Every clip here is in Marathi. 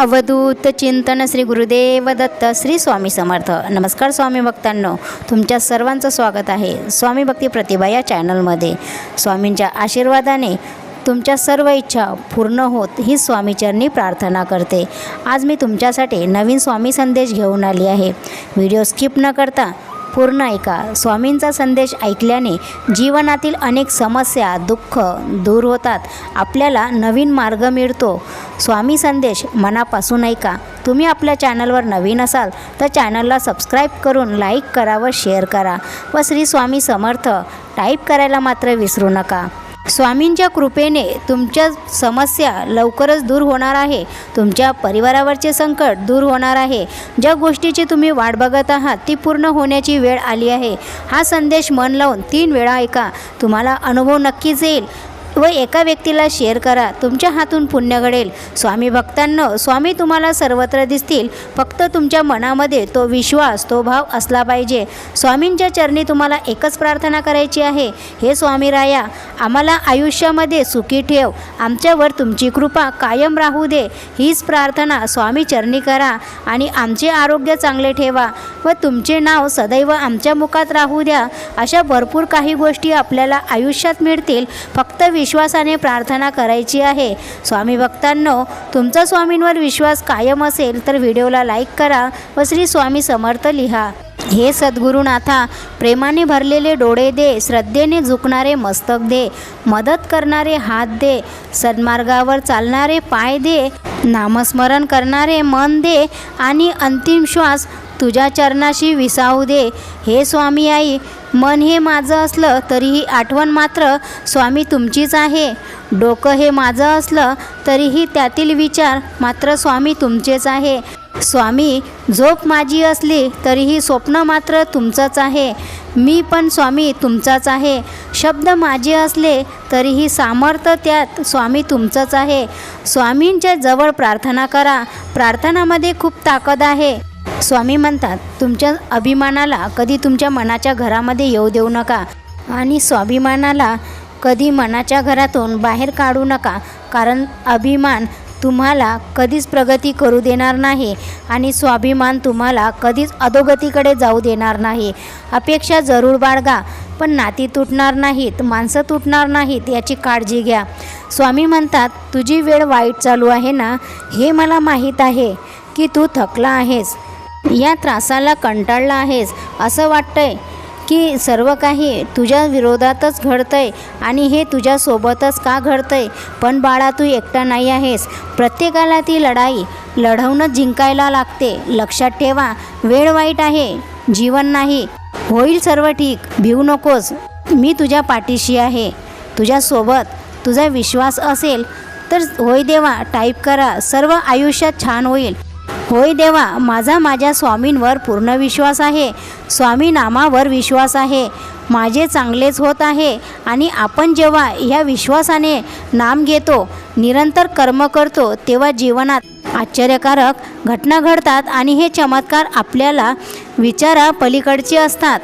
अवधूत चिंतन श्री गुरुदेव दत्त श्री स्वामी समर्थ. नमस्कार स्वामी भक्तांनो तुमच्या सर्वांचं स्वागत आहे स्वामी भक्ती प्रतिभा या चॅनलमध्ये. स्वामींच्या आशीर्वादाने तुमच्या सर्व इच्छा पूर्ण होत ही स्वामीचरणी प्रार्थना करते. आज मी तुमच्यासाठी नवीन स्वामी संदेश घेऊन आली आहे. व्हिडिओ स्किप न करता पूर्ण ऐका. स्वामींचा संदेश ऐकल्याने जीवनातील अनेक समस्या दुःख दूर होतात. आपल्याला नवीन मार्ग मिळतो. स्वामी संदेश मनापासून ऐका. तुम्ही आपल्या चॅनलवर नवीन असाल तर चॅनलला सबस्क्राईब करून लाईक करा व शेअर करा व श्री स्वामी समर्थ टाईप करायला मात्र विसरू नका. स्वामींच्या कृपेने तुमच्या समस्या लवकरच दूर होणार आहे. तुमच्या परिवारावरचे संकट दूर होणार आहे. ज्या गोष्टीची तुम्ही वाट बघत आहात ती पूर्ण होण्याची वेळ आली आहे. हा संदेश मन लावून तीन वेळा ऐका. तुम्हाला अनुभव नक्कीच येईल. व एका व्यक्तीला शेअर करा. तुमच्या हातून पुण्य घडेल. स्वामी भक्तांनो स्वामी तुम्हाला सर्वत्र दिसतील. फक्त तुमच्या मनामध्ये तो विश्वास तो भाव असला पाहिजे. स्वामींच्या चरणी तुम्हाला एकच प्रार्थना करायची आहे. हे स्वामी राया आम्हाला आयुष्यामध्ये सुखी ठेव. आमच्यावर तुमची कृपा कायम राहू दे. हीच प्रार्थना स्वामी चरणी करा आणि आमचे आरोग्य चांगले ठेवा व तुमचे नाव सदैव आमच्या मुखात राहू द्या. अशा भरपूर काही गोष्टी आपल्याला आयुष्यात मिळतील. फक्त विश्वासाने प्रार्थना करायची आहे. स्वामी भक्तांनो तुमचा स्वामींवर विश्वास कायम असेल तर व्हिडिओला लाईक करा व श्री स्वामी समर्थ लिहा. हे सद्गुरुनाथा प्रेमाने भरलेले डोळे दे श्रद्धेने झुकणारे मस्तक दे मदत करणारे हात दे सन्मार्गावर चालणारे पाय दे नामस्मरण करणारे मन दे आणि अंतिम श्वास तुझ्या चरणाशी विसावू दे. हे स्वामी आई मन हे माझं असलं तरीही आठवण मात्र स्वामी तुमचीच आहे. डोकं हे माझं असलं तरीही त्यातील विचार मात्र स्वामी तुमचेच आहे. स्वामी झोप माझी असली तरीही स्वप्न मात्र तुमचंच आहे. मी पण स्वामी तुमचाच आहे. शब्द माझे असले तरीही सामर्थ्य त्यात स्वामी तुमचंच आहे. स्वामींच्या जवळ प्रार्थना करा. प्रार्थनामध्ये खूप ताकद आहे. स्वामी म्हणतात तुमच्या अभिमानाला कधी तुमच्या मनाच्या घरामध्ये येऊ देऊ नका आणि स्वाभिमानाला कधी मनाच्या घरातून बाहेर काढू नका कारण अभिमान तुम्हाला कधीच प्रगती करू देणार नाही आणि स्वाभिमान तुम्हाला कधीच अधोगतीकडे जाऊ देणार नाही. अपेक्षा जरूर बाळगा पण नाती तुटणार नाहीत माणसं तुटणार नाहीत याची काळजी घ्या. स्वामी म्हणतात तुझी वेळ वाईट चालू आहे ना? हे मला माहीत आहे की तू थकला आहेस. या त्रासाला कंटाळला आहेस? असं वाटतंय की सर्व काही तुझ्या विरोधातच घडतंय आणि हे तुझ्यासोबतच का घडतंय? पण बाळा तू एकटा नाही आहेस. प्रत्येकाला ती लढाई लढवणं जिंकायला लागते. लक्षात ठेवा वेळ वाईट आहे जीवन नाही. होईल सर्व ठीक भिवू नकोस. मी तुझ्या पाठीशी आहे. तुझ्यासोबत तुझा विश्वास असेल तर होय देवा टाईप करा. सर्व आयुष्यात छान होईल. होय देवा माझा माझ्या स्वामींवर पूर्ण विश्वास आहे. स्वामी नामावर विश्वास आहे. माझे चांगलेच होत आहे आणि आपण जेव्हा ह्या विश्वासाने नाम घेतो निरंतर कर्म करतो तेव्हा जीवनात आश्चर्यकारक घटना घडतात आणि हे चमत्कार आपल्याला विचारा पलीकडचे असतात.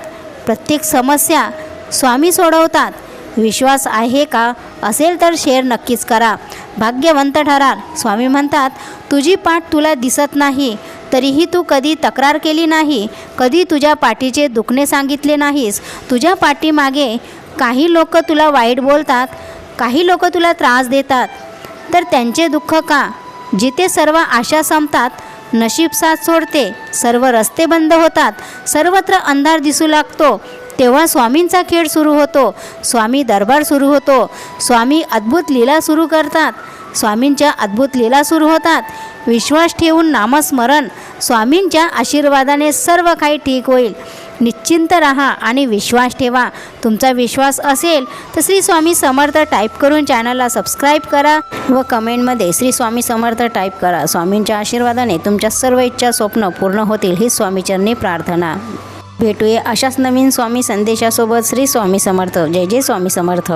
प्रत्येक समस्या स्वामी सोडवतात. विश्वास आहे का? असेल तर शेअर नक्कीच करा. भाग्यवंत ठराल स्वामी म्हणतात तुझी पाठ तुला दिसत नाही तरीही तू कधी तक्रार केली नाही कधी तुझ्या पाठीचे दुखणे सांगितले नाहीस. तुझ्या पाठीमागे काही लोक तुला वाईट बोलतात काही लोक तुला त्रास देतात. तर त्यांचे दुःख का? जिथे सर्व आशा संपतात नशीब साथ सोडते. सर्व रस्ते बंद होतात. सर्वत्र अंधार दिसू लागतो. तेव्हा स्वामींचा खेळ सुरू होतो. स्वामी दरबार सुरू होतो. स्वामी अद्भुत लीला सुरू करतात. स्वामींच्या अद्भुत लीला सुरू होतात. विश्वास ठेवून नामस्मरण. स्वामींच्या आशीर्वादाने सर्व काही ठीक होईल. निश्चिंत राहा आणि विश्वास ठेवा. तुमचा विश्वास असेल तर श्री स्वामी समर्थ टाईप करून चॅनलला सबस्क्राईब करा व कमेंटमध्ये श्री स्वामी समर्थ टाईप करा. स्वामींच्या आशीर्वादाने तुमच्या सर्व इच्छा स्वप्न पूर्ण होतील ही स्वामीचरणी प्रार्थना. भेटूया अशाच नवीन स्वामी संदेशासोबत श्री स्वामी समर्थ. जय जय स्वामी समर्थ.